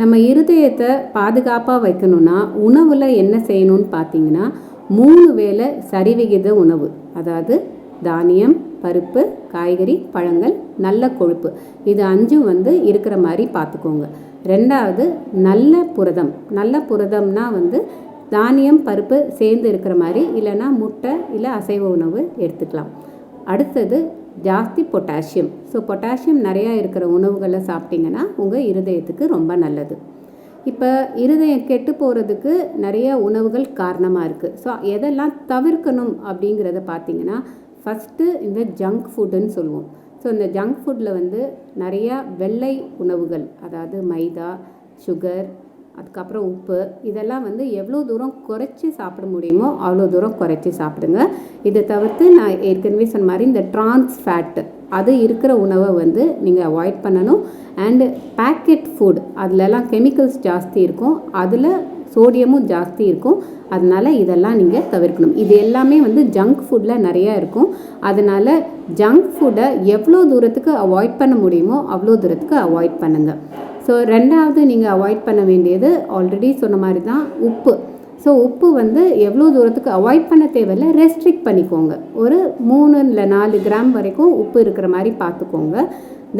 நம்ம இருதயத்தை பாதுகாப்பாக வைக்கணும்னா உணவில் என்ன செய்யணும்னு பார்த்தீங்கன்னா மூணு வேளை சரிவிகித உணவு. அதாவது தானியம் பருப்பு காய்கறி பழங்கள் நல்ல கொழுப்பு. இது அஞ்சும் வந்து இருக்கிற மாதிரி பார்த்துக்கோங்க ரெண்டாவது நல்ல புரதம். நல்ல புரதம்னா வந்து தானியம் பருப்பு சேர்ந்து இருக்கிற மாதிரி இல்லைன்னா முட்டை இல்லை அசைவ உணவு எடுத்துக்கலாம். அடுத்தது ஜாஸ்தி பொட்டாசியம். ஸோ பொட்டாசியம் நிறையா இருக்கிற உணவுகளை சாப்பிட்டிங்கன்னா உங்கள் இருதயத்துக்கு ரொம்ப நல்லது. இப்போ இருதயம் கெட்டு போகிறதுக்கு நிறைய உணவுகள் காரணமாக இருக்குது ஸோ எதெல்லாம் தவிர்க்கணும் அப்படிங்கிறத பார்த்தீங்கன்னா ஃபஸ்ட்டு இந்த ஜங்க் ஃபுட்டுன்னு சொல்லுவோம். ஸோ இந்த ஜங்க் ஃபுட்டில் வந்து நிறையா வெள்ளை உணவுகள் அதாவது மைதா சுகர் அதுக்கப்புறம் உப்பு. இதெல்லாம் வந்து எவ்வளோ தூரம் குறைச்சி சாப்பிட முடியுமோ அவ்வளோ தூரம் குறைச்சி சாப்பிடுங்க. இதை தவிர்த்து நான் ஏற்கனவே சொன்ன மாதிரி இந்த ட்ரான்ஸ் ஃபேட்டு அது இருக்கிற உணவை வந்து நீங்கள் அவாய்ட் பண்ணணும். அண்டு பேக்கெட் ஃபுட் அதிலலாம் கெமிக்கல்ஸ் ஜாஸ்தி இருக்கும். அதில் சோடியமும் ஜாஸ்தி இருக்கும். அதனால் இதெல்லாம் நீங்கள் தவிர்க்கணும். இது எல்லாமே வந்து ஜங்க் ஃபுட்டில் நிறையா இருக்கும். அதனால் ஜங்க் ஃபுட்டை எவ்வளோ தூரத்துக்கு அவாய்ட் பண்ண முடியுமோ அவ்வளோ தூரத்துக்கு அவாய்ட் பண்ணுங்கள் ஸோ ரெண்டாவது நீங்கள் அவாய்ட் பண்ண வேண்டியது ஆல்ரெடி சொன்ன மாதிரி தான் உப்பு. ஸோ உப்பு வந்து எவ்வளோ தூரத்துக்கு அவாய்ட் பண்ண தேவையில்ல ரெஸ்ட்ரிக்ட் பண்ணிக்கோங்க. ஒரு மூணு இல்லை நாலு கிராம் வரைக்கும் உப்பு இருக்கிற மாதிரி பார்த்துக்கோங்க.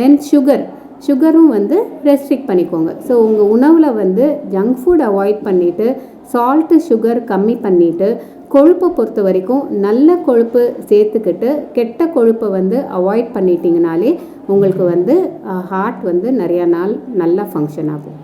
தென் சுகர் சுகரும் வந்து ரெஸ்ட்ரிக்ட் பண்ணிக்கோங்க. ஸோ உங்கள் உணவில் வந்து ஜங்க் ஃபுட் அவாய்ட் பண்ணிவிட்டு சால்ட்டு சுகர் கம்மி பண்ணிவிட்டு கொழுப்பை பொறுத்த வரைக்கும் நல்ல கொழுப்பு சேர்த்துக்கிட்டு கெட்ட கொழுப்பை வந்து அவாய்ட் பண்ணிட்டீங்கனாலே உங்களுக்கு வந்து ஹார்ட் வந்து நிறையா நாள் நல்லா ஃபங்க்ஷன் ஆகும்.